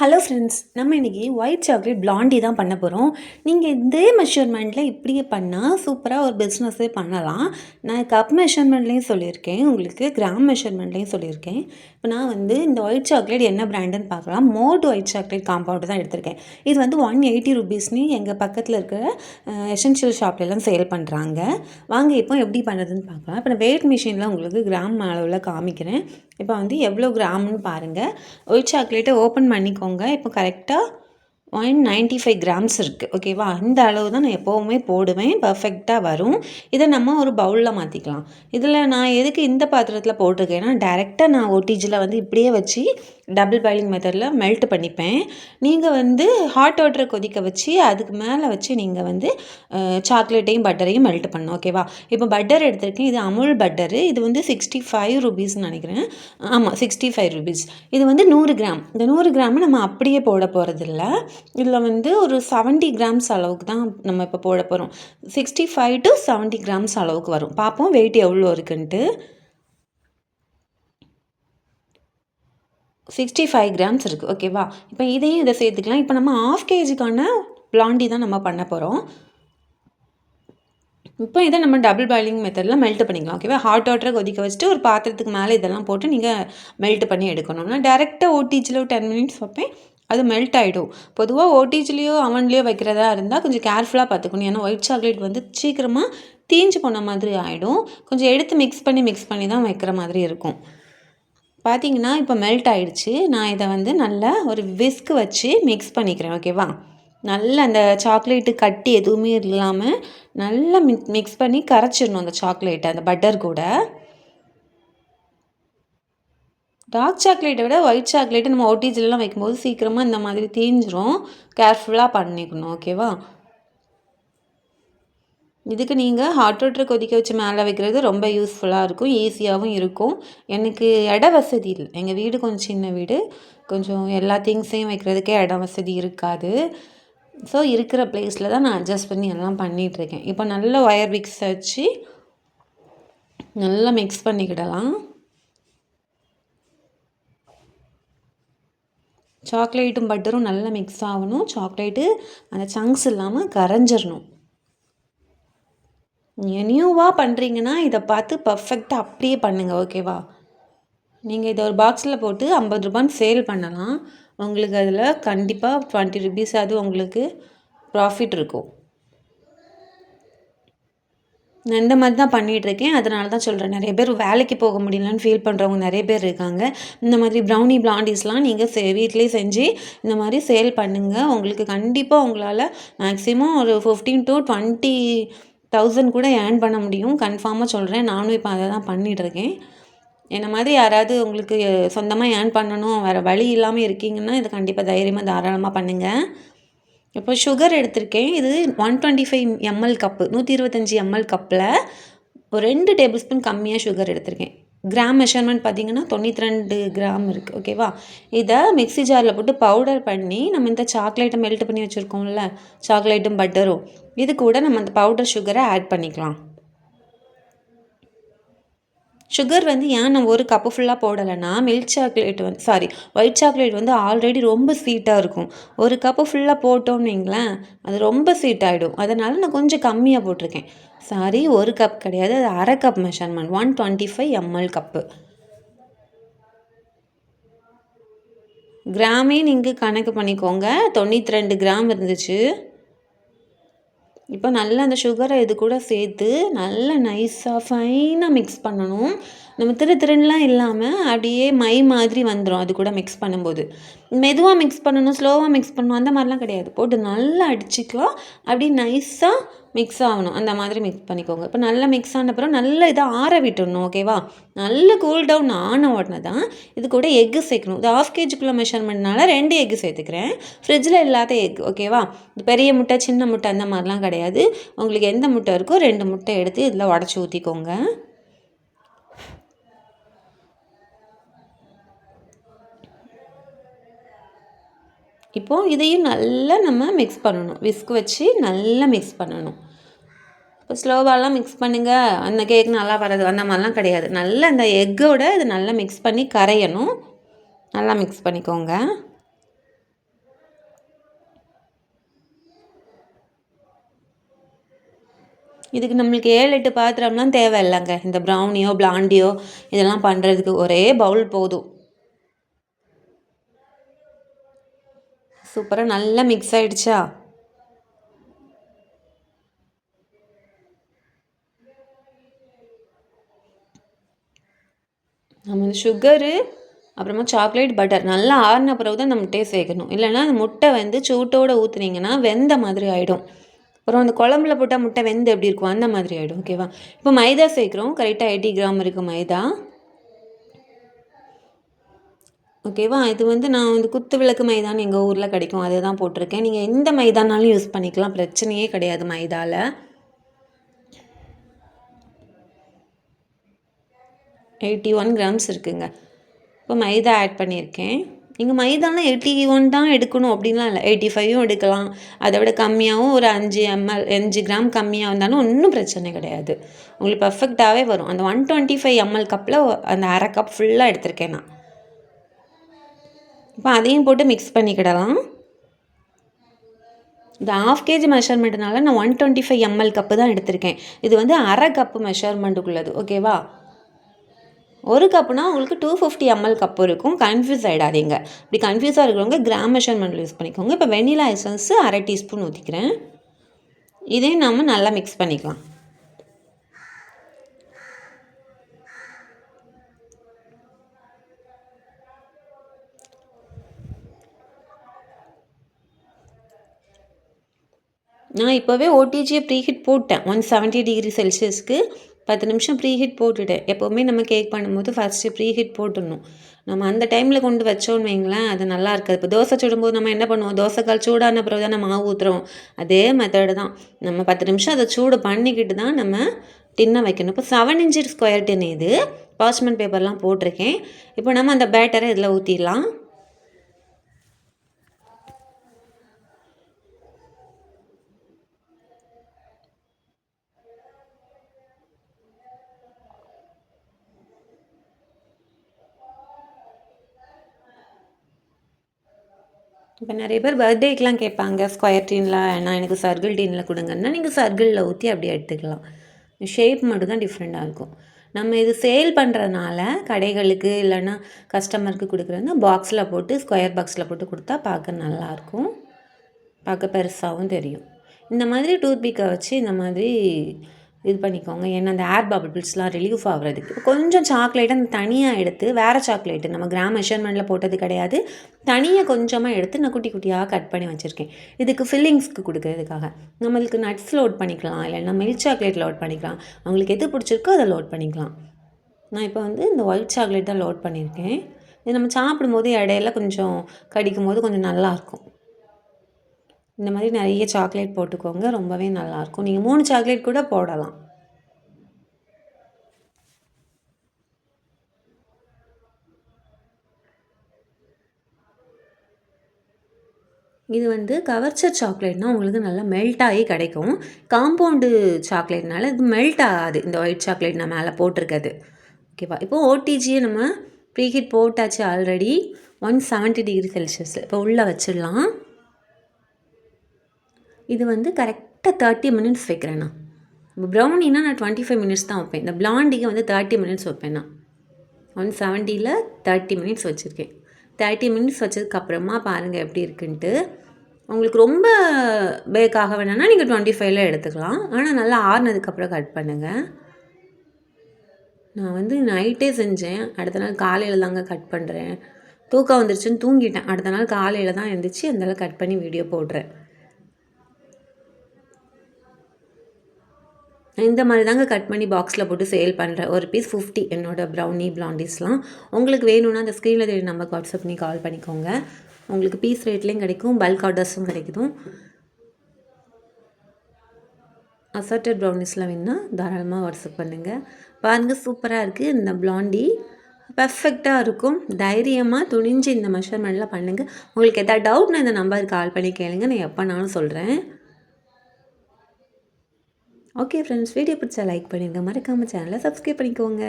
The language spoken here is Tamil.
ஹலோ ஃப்ரெண்ட்ஸ் நம்ம இன்றைக்கி ஒயிட் சாக்லேட் பிளாண்டி தான் பண்ண போகிறோம் நீங்கள் இதே மெஷர்மெண்ட்டில் இப்படியே பண்ணால் சூப்பராக ஒரு பிஸ்னஸே பண்ணலாம். நான் கப் மெஷர்மெண்ட்லேயும் சொல்லியிருக்கேன். உங்களுக்கு கிராம் மெஷர்மெண்ட்லேயும் சொல்லியிருக்கேன். இப்போ நான் வந்து இந்த ஒயிட் சாக்லேட் என்ன பிராண்டுன்னு பார்க்கலாம். மோட் ஒயிட் சாக்லேட் காம்பவுண்டு தான் எடுத்திருக்கேன். இது வந்து ஒன் எயிட்டி ருபீஸ்னு எங்கள் பக்கத்தில் இருக்கிற எசென்ஷியல் ஷாப்லலாம் சேல் பண்ணுறாங்க வாங்க இப்போ எப்படி பண்ணுறதுன்னு பார்க்கலாம். இப்போ நான் வெயிட் மிஷினில் உங்களுக்கு கிராம் அளவில் காமிக்கிறேன். இப்போ வந்து எவ்வளோ கிராம்னு பாருங்கள் ஒயிட் சாக்லேட்டை ஓப்பன் பண்ணிக்கோங்க. இப்போ கரெக்டாக ஒன் நைன்ட்டி ஃபைவ் கிராம்ஸ் இருக்குது ஓகேவா இந்த அளவு தான் நான் எப்போவுமே போடுவேன். பர்ஃபெக்டாக வரும். இதை நம்ம ஒரு பவுலில் மாற்றிக்கலாம் இதில் நான் எதுக்கு இந்த பாத்திரத்தில் போட்டிருக்கேன்னா டேரெக்டாக நான் ஓடிஜியில் வந்து இப்படியே வச்சு டபுள் பாயிலிங் மெத்தடில் மெல்ட் பண்ணிப்பேன். நீங்கள் வந்து ஹாட் வாட்டரை கொதிக்க வச்சு அதுக்கு மேலே வச்சு நீங்கள் வந்து சாக்லேட்டையும் பட்டரையும் மெல்ட் பண்ணணும் ஓகேவா இப்போ பட்டர் எடுத்திருக்கேன். இது அமுல் பட்டரு இது வந்து சிக்ஸ்டி ஃபைவ் ருபீஸ்னு நினைக்கிறேன். ஆமாம் சிக்ஸ்டி ஃபைவ் ருபீஸ் இது வந்து நூறு கிராம். இந்த நூறு கிராம் நம்ம அப்படியே போட போகிறதில்ல இதில் வந்து ஒரு செவன்ட்டி கிராம்ஸ் அளவுக்கு தான் நம்ம இப்போ போட போகிறோம் sixty five to seventy grams அளவுக்கு வரும். பார்ப்போம் வெயிட் எவ்வளோ இருக்குன்ட்டு. சிக்ஸ்டி ஃபைவ் கிராம்ஸ் இருக்குது ஓகேவா இப்போ இதையும் இதை சேர்த்துக்கலாம். இப்போ நம்ம ஆஃப் கேஜிக்கான பிளாண்டி தான் நம்ம பண்ண போகிறோம் இப்போ இதை நம்ம டபுள் பாயிலிங் மெத்தடில் மெல்ட் பண்ணிக்கலாம் ஓகேவா ஹாட் வாட்டரை கொதிக்க வச்சுட்டு ஒரு பாத்திரத்துக்கு மேலே இதெல்லாம் போட்டு நீங்கள் மெல்ட் பண்ணி எடுக்கணும். நான் டேரெக்டாக ஓடிஜில் டென் மினிட்ஸ் வைப்பேன். அது மெல்ட் ஆகிடும் பொதுவாக ஓடிஜ்லேயோ அவன்லேயோ வைக்கிறதா இருந்தால் கொஞ்சம் கேர்ஃபுல்லாக பார்த்துக்கணும். ஏன்னா ஒயிட் சாக்லேட் வந்து சீக்கிரமாக தீஞ்சு போன மாதிரி ஆகிடும் கொஞ்சம் எடுத்து மிக்ஸ் பண்ணி மிக்ஸ் பண்ணி தான் வைக்கிற மாதிரி இருக்கும். பார்த்தீங்கன்னா இப்போ மெல்ட் ஆகிடுச்சு நான் இதை வந்து நல்லா ஒரு விஸ்க் வச்சு மிக்ஸ் பண்ணிக்கிறேன் ஓகேவா நல்லா அந்த சாக்லேட்டு கட்டி எதுவுமே இல்லாமல் நல்லா மிக்ஸ் பண்ணி கரைச்சிடணும் அந்த சாக்லேட்டை அந்த பட்டர் கூட. டார்க் சாக்லேட்டை விட ஒயிட் சாக்லேட்டு நம்ம ஓடிஜிலலாம் வைக்கும்போது சீக்கிரமாக இந்த மாதிரி தீஞ்சிரும். கேர்ஃபுல்லாக பண்ணிக்கணும் ஓகேவா இதுக்கு நீங்கள் ஹாட் வாட்டர் கொதிக்க வச்சு மேலே வைக்கிறது ரொம்ப யூஸ்ஃபுல்லாக இருக்கும் ஈஸியாகவும் இருக்கும். எனக்கு இட வசதி இல்லை. எங்கள் வீடு கொஞ்சம் சின்ன வீடு. கொஞ்சம் எல்லா திங்ஸையும் வைக்கிறதுக்கே இட வசதி இருக்காது. ஸோ இருக்கிற ப்ளேஸில் தான் நான் அட்ஜஸ்ட் பண்ணி எல்லாம் பண்ணிகிட்ருக்கேன் இப்போ நல்ல ஒயர் விக்ஸ் வச்சு நல்லா மிக்ஸ் பண்ணிக்கிடலாம். சாக்லேட்டும் பட்டரும் நல்லா மிக்ஸ் ஆகணும். சாக்லேட்டு அந்த சங்க்ஸ் இல்லாமல் கரைஞ்சிடணும். நியூவாக பண்ணுறீங்கன்னா இதை பார்த்து பர்ஃபெக்டாக அப்படியே பண்ணுங்கள் ஓகேவா நீங்கள் இதை ஒரு பாக்ஸில் போட்டு ஐம்பது ரூபான்னு சேல் பண்ணலாம். உங்களுக்கு அதில் கண்டிப்பாக டுவெண்ட்டி ருபீஸ் அது உங்களுக்கு ப்ராஃபிட் இருக்கும். நான் இந்த மாதிரி தான் பண்ணிகிட்ருக்கேன் அதனால தான் சொல்கிறேன் நிறைய பேர் வேலைக்கு போக முடியலன்னு ஃபீல் பண்ணுறவங்க நிறைய பேர் இருக்காங்க. இந்த மாதிரி ப்ரௌனி பிளாண்டிஸ்லாம் நீங்கள் சே வீட்லேயே செஞ்சு இந்த மாதிரி சேல் பண்ணுங்கள் உங்களுக்கு கண்டிப்பாக உங்களால் மேக்ஸிமம் ஒரு ஃபிஃப்டீன் டு டுவெண்ட்டி தௌசண்ட் கூட ஏர்ன் பண்ண முடியும். கன்ஃபார்மாக சொல்கிறேன் நானும் இப்போ அதை தான் பண்ணிகிட்ருக்கேன் என்ன மாதிரி யாராவது உங்களுக்கு சொந்தமாக ஏர்ன் பண்ணணும் வேறு வழி இல்லாமல் இருக்கீங்கன்னா இதை கண்டிப்பாக தைரியமாக தாராளமாக பண்ணுங்கள் இப்போ சுகர் எடுத்திருக்கேன். இது one twenty five ML cup நூற்றி இருபத்தஞ்சி எம்எல் கப்பில் ஒரு ரெண்டு டேபிள் ஸ்பூன் கம்மியாக சுகர் எடுத்திருக்கேன். கிராம் மெஷர்மெண்ட் பார்த்திங்கன்னா தொண்ணூற்றி ரெண்டு கிராம் இருக்குது ஓகேவா இதை மிக்ஸி ஜாரில் போட்டு பவுடர் பண்ணி நம்ம இந்த சாக்லேட்டை மெல்ட் பண்ணி வச்சுருக்கோம்ல சாக்லேட்டும் பட்டரும் இது கூட நம்ம அந்த பவுடர் சுகரை ஆட் பண்ணிக்கலாம். சுகர் வந்து ஏன் நான் ஒரு கப்பு ஃபுல்லாக போடலைன்னா மில்க் சாக்லேட் வந்து சாரி ஒயிட் சாக்லேட் வந்து ஆல்ரெடி ரொம்ப ஸ்வீட்டாக இருக்கும். ஒரு கப்பு ஃபுல்லாக போட்டோம்னீங்களேன் வைங்களேன் அது ரொம்ப ஸ்வீட் ஆகிடும் அதனால் நான் கொஞ்சம் கம்மியாக போட்டிருக்கேன். சாரி ஒரு கப் கிடையாது அது அரை cup measurement one twenty five ML cup கிராமே நீங்கள் கணக்கு பண்ணிக்கோங்க. தொண்ணூற்றி ரெண்டு கிராம் இருந்துச்சு. இப்போ நல்லா அந்த சுகரை இது கூட சேர்த்து நல்லா நைஸாக ஃபைனாக மிக்ஸ் பண்ணணும். நம்ம திரு திருன்னெலாம் இல்லாமல் அப்படியே மை மாதிரி வந்துடும் அது கூட மிக்ஸ் பண்ணும்போது. மெதுவாக மிக்ஸ் பண்ணணும் ஸ்லோவாக மிக்ஸ் பண்ணணும் அந்த மாதிரிலாம் கிடையாது. போட்டு நல்லா அடிச்சுக்கலாம். அப்படியே நைஸாக மிக்ஸ் ஆகணும். அந்த மாதிரி மிக்ஸ் பண்ணிக்கோங்க. இப்போ நல்லா மிக்ஸ் ஆன அப்புறம் நல்லா இதை ஆற விட்டுடணும் ஓகேவா நல்ல கூல் டவுன் ஆன உடனே தான் இது கூட எக்கு சேர்க்கணும். இது ஆஃப் கேஜிக்குள்ளே மெஷர்மெண்ட்னால ரெண்டு எக்கு சேர்த்துக்கிறேன். ஃப்ரிட்ஜில் இல்லாத எக் ஓகேவா பெரிய முட்டை சின்ன முட்டை அந்த மாதிரிலாம் கிடையாது. உங்களுக்கு எந்த முட்டை இருக்கோ ரெண்டு முட்டை எடுத்து இதில் உடச்சி ஊற்றிக்கோங்க இப்போது இதையும் நல்லா நம்ம மிக்ஸ் பண்ணணும். விஸ்க் வச்சு நல்லா மிக்ஸ் பண்ணணும். இப்போ ஸ்லோவாலாம் மிக்ஸ் பண்ணுங்கள் அந்த கேக் நல்லா வராது அந்த மாதிரிலாம் கிடையாது. நல்லா அந்த எக்கோட இது நல்லா மிக்ஸ் பண்ணி கரையணும். நல்லா மிக்ஸ் பண்ணிக்கோங்க. இதுக்கு நம்மளுக்கு ஏழு எட்டு பாத்திரம்லாம் தேவையில்லைங்க. இந்த ப்ரௌனியோ பிளாண்டியோ இதெல்லாம் பண்ணுறதுக்கு ஒரே பவுல் போதும். சூப்பராக நல்லா மிக்ஸ் ஆகிடுச்சா நம்ம வந்து சுகரு அப்புறமா சாக்லேட் பட்டர் நல்லா ஆறின பிறகு தான் அந்த முட்டையை சேர்க்கணும். இல்லைன்னா அந்த முட்டை வந்து சூட்டோடு ஊற்றுனீங்கன்னா வெந்த மாதிரி ஆகிடும் அப்புறம் அந்த குழம்புல போட்டால் முட்டை வெந்து எப்படி இருக்கும் அந்த மாதிரி ஆகிடும் ஓகேவா இப்போ மைதா சேர்க்குறோம். கரெக்டாக எயிட்டி கிராம் இருக்குது மைதா. ஓகேவா இது வந்து நான் வந்து குத்து விளக்கு மைதான் எங்கள் ஊரில் கிடைக்கும். அதை தான் போட்டிருக்கேன். நீங்கள் எந்த மைதானாலும் யூஸ் பண்ணிக்கலாம். பிரச்சனையே கிடையாது மைதாவில் எயிட்டி ஒன் கிராம்ஸ் இருக்குங்க. இப்போ மைதா ஆட் பண்ணியிருக்கேன். நீங்கள் மைதாலாம் எயிட்டி ஒன் தான் எடுக்கணும் அப்படின்லாம் இல்லை. எயிட்டி ஃபைவும் எடுக்கலாம். அதை விட கம்மியாகவும் ஒரு அஞ்சு எம்எல் அஞ்சு கிராம் கம்மியாக இருந்தாலும் ஒன்றும் பிரச்சனை கிடையாது. உங்களுக்கு பர்ஃபெக்டாகவே வரும். அந்த ஒன் டுவெண்ட்டி ஃபைவ் எம்எல் கப்பில் அந்த அரை கப் ஃபுல்லாக எடுத்திருக்கேன் நான். இப்போ அதையும் போட்டு மிக்ஸ் பண்ணிக்கிடலாம். இது ஆஃப் கேஜி மெஷர்மெண்ட்னால நான் one twenty five ML cup தான் எடுத்திருக்கேன். இது வந்து அரை கப்பு மெஷர்மெண்ட்டுக்குள்ளது ஓகேவா ஒரு கப்புனா உங்களுக்கு டூ ஃபிஃப்டி எம்எல் கப்பு இருக்கும். கன்ஃபியூஸ் ஆகிடாதீங்க இப்படி கன்ஃபியூஸாக இருக்கிறவங்க கிராம் மெஷர்மெண்ட்டில் யூஸ் பண்ணிக்கோங்க. இப்போ வெனிலா எசன்ஸு அரை டீஸ்பூன் ஊற்றிக்கிறேன் இதையும் நம்ம நல்லா மிக்ஸ் பண்ணிக்கலாம். நான் இப்போவே ஓடிஜியை ப்ரீஹிட் போட்டேன். ஒன் செவன்ட்டி டிகிரி செல்சியஸ்க்கு பத்து நிமிஷம் ப்ரீ போட்டுட்டேன். போட்டுவிட்டேன் எப்போவுமே நம்ம கேக் பண்ணும்போது ஃபஸ்ட்டு ப்ரீஹீட் போட்டுடணும். நம்ம அந்த டைமில் கொண்டு வச்சோன்னு வைங்களேன் அது நல்லா இருக்காது. இப்போ தோசை சுடும்போது நம்ம என்ன பண்ணுவோம்? தோசைக்கால் சூடான பிறகு தான் நம்ம மாவு ஊற்றுறோம் அதே மெத்தடு தான். நம்ம பத்து நிமிஷம் அதை சூடு பண்ணிக்கிட்டு தான் நம்ம டின்னை வைக்கணும். இப்போ செவன் இன்ச்சு ஸ்கொயர் டின் இது. பாஸ்மெண்ட் பேப்பர்லாம் போட்டிருக்கேன். இப்போ நம்ம அந்த பேட்டரை இதில் ஊற்றிடலாம் இப்போ நிறைய பேர் பர்த்டேக்கெலாம் கேட்பாங்க ஸ்கொயர் டீனில் வேணாம் எனக்கு சர்க்கிள் டீனில் கொடுங்கன்னா நீங்கள் சர்க்கிளில் ஊற்றி அப்படியே எடுத்துக்கலாம். ஷேப் மட்டும் தான் டிஃப்ரெண்ட்டாக இருக்கும். நம்ம இது சேல் பண்ணுறதுனால கடைகளுக்கு இல்லைன்னா கஸ்டமருக்கு கொடுக்குறதுனா பாக்ஸில் போட்டு ஸ்கொயர் பாக்ஸில் போட்டு கொடுத்தா பார்க்க நல்லாயிருக்கும் பார்க்க பெருசாகவும் தெரியும். இந்த மாதிரி டூத் பிக்கை வச்சு இந்த மாதிரி இது பண்ணிக்கோங்க. ஏன்னா அந்த ஏர் பபிள்ஸ்லாம் ரிலீஃப் ஆகிறதுக்கு. கொஞ்சம் சாக்லேட்டை அந்த தனியாக எடுத்து வேறு சாக்லேட்டு நம்ம கிராம் மெஷர்மெண்ட்டில் போட்டது கிடையாது. தனியாக கொஞ்சமாக எடுத்து நான் குட்டி குட்டியாக கட் பண்ணி வச்சுருக்கேன். இதுக்கு ஃபில்லிங்ஸ்க்கு கொடுக்குறதுக்காக. நம்மளுக்கு நட்ஸ் லோட் பண்ணிக்கலாம். இல்லைன்னா மில்க் சாக்லேட் லோட் பண்ணிக்கலாம். அவங்களுக்கு எது பிடிச்சிருக்கோ அதை லோட் பண்ணிக்கலாம். நான் இப்போ வந்து இந்த ஒயிட் சாக்லேட் தான் லோட் பண்ணியிருக்கேன். இது நம்ம சாப்பிடும்போது இடையில கொஞ்சம் கடிக்கும் போது கொஞ்சம் நல்லாயிருக்கும் இந்த மாதிரி நிறைய சாக்லேட் போட்டுக்கோங்க ரொம்பவே நல்லாயிருக்கும். நீங்கள் மூணு சாக்லேட் கூட போடலாம். இது வந்து கவர்ச்சர் சாக்லேட்னால் உங்களுக்கு நல்லா மெல்ட் ஆகி கிடைக்கும். காம்பவுண்டு சாக்லேட்னால இது மெல்ட் ஆகாது இந்த ஒயிட் சாக்லேட் நான் மேலே போட்டிருக்கிறது. ஓகேவா இப்போது ஓடிஜியை நம்ம ப்ரீஹீட் போட்டாச்சு ஆல்ரெடி ஒன் செவன்ட்டி டிகிரி செல்சியஸில் இப்போ உள்ளே வச்சிடலாம். இது வந்து கரெக்டாக தேர்ட்டி மினிட்ஸ் வைக்கிறேன் நான் இப்போ ப்ரௌனினா நான் டுவெண்ட்டி ஃபைவ் மினிட்ஸ் தான் வைப்பேன். இந்த பிளாண்டிக்கு வந்து தேர்ட்டி மினிட்ஸ் வைப்பேன் நான் ஒன் செவன்ட்டியில் தேர்ட்டி மினிட்ஸ் வச்சுருக்கேன். தேர்ட்டி மினிட்ஸ் வச்சதுக்கப்புறமா பாருங்கள் எப்படி இருக்குன்ட்டு. உங்களுக்கு ரொம்ப பேக் ஆக வேணாம்னா நீங்கள் டுவெண்ட்டி ஃபைவ்ல எடுத்துக்கலாம். ஆனால் நல்லா ஆறுனதுக்கப்புறம் கட் பண்ணுங்கள் நான் வந்து நைட்டே செஞ்சேன். அடுத்த நாள் காலையில் தாங்க கட் பண்ணுறேன் தூக்கம் வந்துருச்சுன்னு தூங்கிட்டேன். அடுத்த நாள் காலையில் தான் எழுந்திரிச்சு அந்தளவு கட் பண்ணி வீடியோ போடுறேன். இந்த மாதிரி தாங்க கட் பண்ணி பாக்ஸில் போட்டு சேல் பண்ணுறேன் ஒரு பீஸ் ஃபிஃப்டி என்னோடய ப்ரௌனி பிளாண்டிஸ்லாம் உங்களுக்கு வேணும்னா அந்த ஸ்க்ரீனில் தெரிய நம்பருக்கு வாட்ஸ்அப் பண்ணி கால் பண்ணிக்கோங்க. உங்களுக்கு பீஸ் ரேட்லேயும் கிடைக்கும் பல்க் ஆர்டர்ஸும் கிடைக்கும். அசார்டட் ப்ரௌனிஸ்லாம் வேணுன்னா தாராளமாக வாட்ஸ்அப் பண்ணுங்கள் பாருங்கள் சூப்பராக இருக்குது இந்த பிளாண்டி பர்ஃபெக்டாக இருக்கும். தைரியமாக துணிஞ்சு இந்த மெஷர்மெண்ட்லாம் பண்ணுங்கள் உங்களுக்கு எதாவது டவுட்னா இந்த நம்பருக்கு கால் பண்ணி கேளுங்க. நான் எப்போனாலும் சொல்கிறேன் ஓகே ஃப்ரெண்ட்ஸ் வீடியோ பிடிச்சா லைக் பண்ணிடுங்க மறக்காமல் சேனலை சப்ஸ்கிரைப் பண்ணிக்கோங்க.